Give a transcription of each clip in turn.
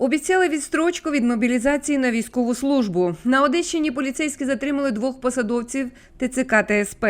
Обіцяли відстрочку від мобілізації на військову службу. На Одещині поліцейські затримали двох посадовців ТЦК та СП.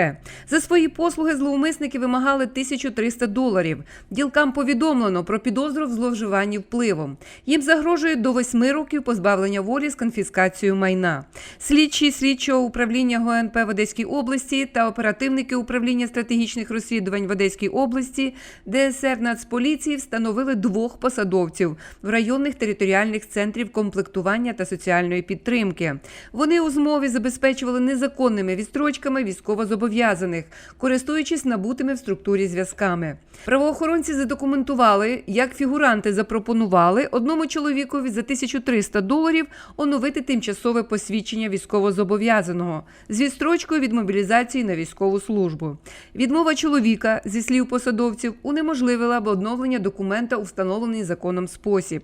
За свої послуги зловмисники вимагали 1300 доларів. Ділкам повідомлено про підозру в зловживанні впливом. Їм загрожує до 8 років позбавлення волі з конфіскацією майна. Слідчі слідчого управління ГНП в Одеській області та оперативники управління стратегічних розслідувань в Одеській області ДСР Нацполіції встановили двох посадовців в районних територіальних центрів комплектування та соціальної підтримки. Вони у змові забезпечували незаконними відстрочками військовозобов'язаних, користуючись набутими в структурі зв'язками. Правоохоронці задокументували, як фігуранти запропонували одному чоловікові за 1300 доларів оновити тимчасове посвідчення військовозобов'язаного з відстрочкою від мобілізації на військову службу. Відмова чоловіка, зі слів посадовців, унеможливила б оновлення документа у встановлений законом спосіб.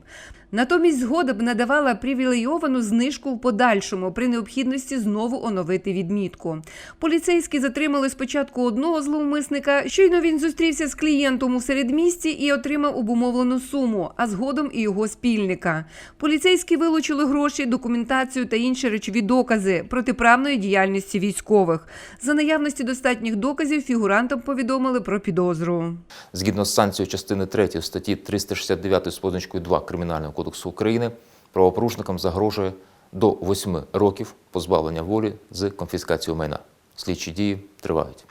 Натомість згода б надавала привілейовану знижку в подальшому при необхідності знову оновити відмітку. Поліцейські затримали спочатку одного зловмисника. Щойно він зустрівся з клієнтом у середмісті і отримав обумовлену суму, а згодом і його спільника. Поліцейські вилучили гроші, документацію та інші речові докази протиправної діяльності військових. За наявності достатніх доказів фігурантам повідомили про підозру. Згідно з санкцією частини 3 статті 369 з позначкою 2 Кримінального кодексу України, правопорушникам загрожує до 8 років позбавлення волі з конфіскацією майна. Слідчі дії тривають.